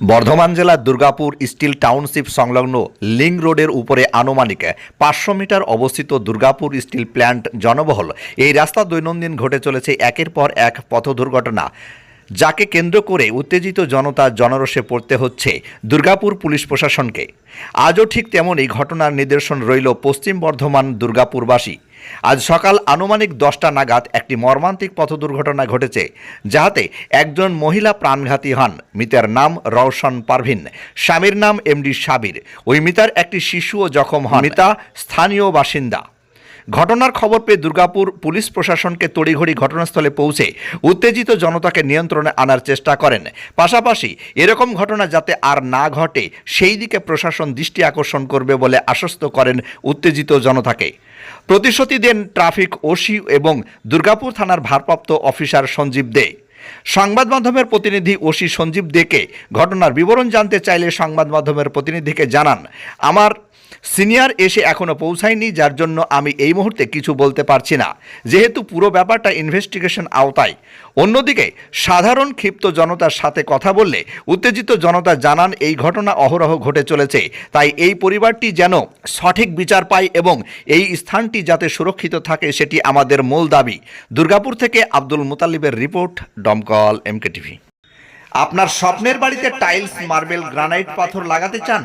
বর্ধমান জেলার Durgapur steel township সংলগ্ন link রোডের উপরে আনুমানিক পাঁচশো মিটার অবস্থিত দুর্গাপুর স্টিল প্ল্যান্ট জনবহল। এই রাস্তা দৈনন্দিন ঘটে চলেছে একের পর এক পথ দুর্ঘটনা যাকে কেন্দ্র করে উত্তেজিত জনতা জনরসে পড়তে হচ্ছে দুর্গাপুর পুলিশ প্রশাসনকে। আজও ঠিক তেমনই ঘটনার নিদর্শন রইল পশ্চিম বর্ধমান দুর্গাপুরবাসী। আজ সকাল আনুমানিক দশটা নাগাদ একটি মর্মান্তিক পথ দুর্ঘটনা ঘটেছে, যাহাতে একজন মহিলা প্রাণঘাতী হন। মিতার নাম রওশন পারভিন, স্বামীর নাম এমডি সাবির। ওই মিতার একটি শিশুও জখম হন। মিতা স্থানীয় বাসিন্দা। ঘটনার খবর পেয়ে দুর্গাপুর পুলিশ প্রশাসনকে তড়িঘড়ি ঘটনাস্থলে পৌঁছে উত্তেজিত জনতাকে নিয়ন্ত্রণে আনার চেষ্টা করেন। পাশাপাশি এরকম ঘটনা যাতে আর না ঘটে, সেই দিকে প্রশাসন দৃষ্টি আকর্ষণ করবে বলে আশ্বস্ত করেন উত্তেজিত জনতাকে। প্রতিশ্রুতি দেন ট্রাফিক ওসি এবং দুর্গাপুর থানার ভারপ্রাপ্ত অফিসার সঞ্জীব দে। সংবাদ মাধ্যমের প্রতিনিধি ওসি সঞ্জীব দেকে ঘটনার বিবরণ জানতে চাইলে সংবাদ মাধ্যমের প্রতিনিধিকে জানান, আমার সিনিয়র এসে এখনও পৌঁছায়নি, যার জন্য আমি এই মুহূর্তে কিছু বলতে পারছি না। যেহেতু পুরো ব্যাপারটা ইনভেস্টিগেশন আওতায়। অন্যদিকে, সাধারণ ক্ষিপ্ত জনতার সাথে কথা বললে উত্তেজিত জনতা জানান, এই ঘটনা অহরহ ঘটে চলেছে। তাই এই পরিবারটি যেন সঠিক বিচার পায় এবং এই স্থানটি যাতে সুরক্ষিত থাকে, সেটি আমাদের মূল দাবি। দুর্গাপুর থেকে আব্দুল মুতালিবের রিপোর্ট ডমকল এমকে টিভি আপনার স্বপ্নের বাড়িতে টাইলস, মার্বেল, গ্রানাইট পাথর লাগাতে চান,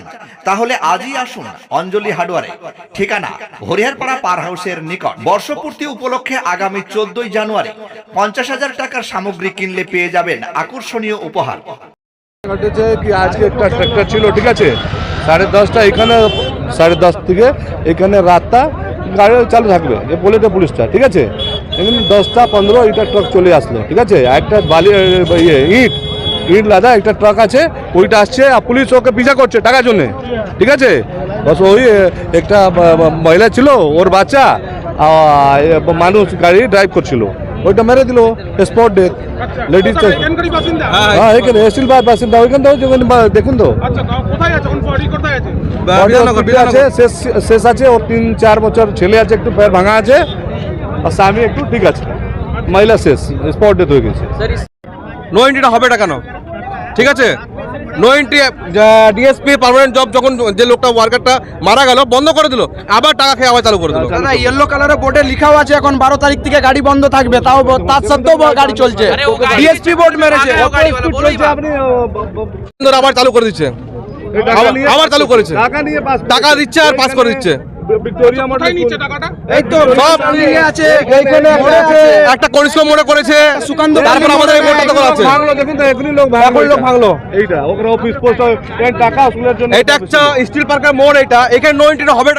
তাহলে আজই আসুন অঞ্জলি হার্ডওয়ারে। ঠিকানা, হরিহরপাড়া পার হাউসের নিকট। বর্ষপূর্তি উপলক্ষে আগামী চোদ্দই জানুয়ারি পঞ্চাশ হাজার টাকার সামগ্রী কিনলে পেয়ে যাবেন আকর্ষণীয় উপহার। ঘটেছে কি আজকে একটা ট্রাক্টর ছিল, ঠিক আছে? সাড়ে দশটা, এখানে সাড়ে দশ থেকে, এখানে রাতটা গাড়ি চালু থাকবে যে বলেছে পুলিশটা, ঠিক আছে? এখানে দশটা, পনেরো এটা ট্রাক চলে আসলো, ঠিক আছে? একটা বালি ইট ইট লাদা একটা ট্রাক আছে ওইটা আসছে আর পুলিশ ওকে পিছা করছে টাকার জন্যে। ঠিক আছে? বস ওই একটা মহিলা ছিল ওর বাচ্চা আর মানুষ গাড়ি ড্রাইভ করছিল। ওইটা মেরে দিল স্পট ডেথ লেডিস হ্যাঁ এখানে এসিল বাসিন্দা ওইখান থেকে দেখুন তো। আচ্ছা আছে? শেষ আছে ওর তিন চার বছর ছেলে আছে একটু পায়ের ভাঙা আছে আর স্বামী একটু ঠিক আছে। মহিলা শেষ স্পট ডেথ হয়ে গেছে। নো এন্ট্রিটা হবে না কেন? ঠিক আছে? No entry DSP permanent job যখন যে লোকটা ওয়ার্কারটা মারা গেল বন্ধ করে দিল আবার টাকা খেয়ে আবার চালু করে দিল। দাদা ইয়েলো কালারের বোর্ডে লেখাও আছে এখন বারো তারিখ থেকে গাড়ি বন্ধ থাকবে তাও তার সত্ত্বেও গাড়ি চলছে। ডিএসপি বোর্ড মেরেছে আবার চালু করে দিচ্ছে। আবার- চালু করেছে। টাকা নিয়ে পাস টাকা দিচ্ছে আর পাস করে দিচ্ছে। ভিক্টোরিয়া টাকাটা? এই তো সব নিয়ে আছে এইখানে মোড়ে আছে। একটা পরিশ্রম মোড়ে করেছে। সুকান্ত তারপর আমাদের এই করা আছে ভাঙলো দেখুন তো এখনি লোক ভাঙলো লোক ভাগলো। এইটা ওখানে অফিস পোস্ট টাকা স্কুলের জন্য এটা একটা স্টিল পার্কের মোড় এটা। এখানে নো এন্ট্রিটা হবে না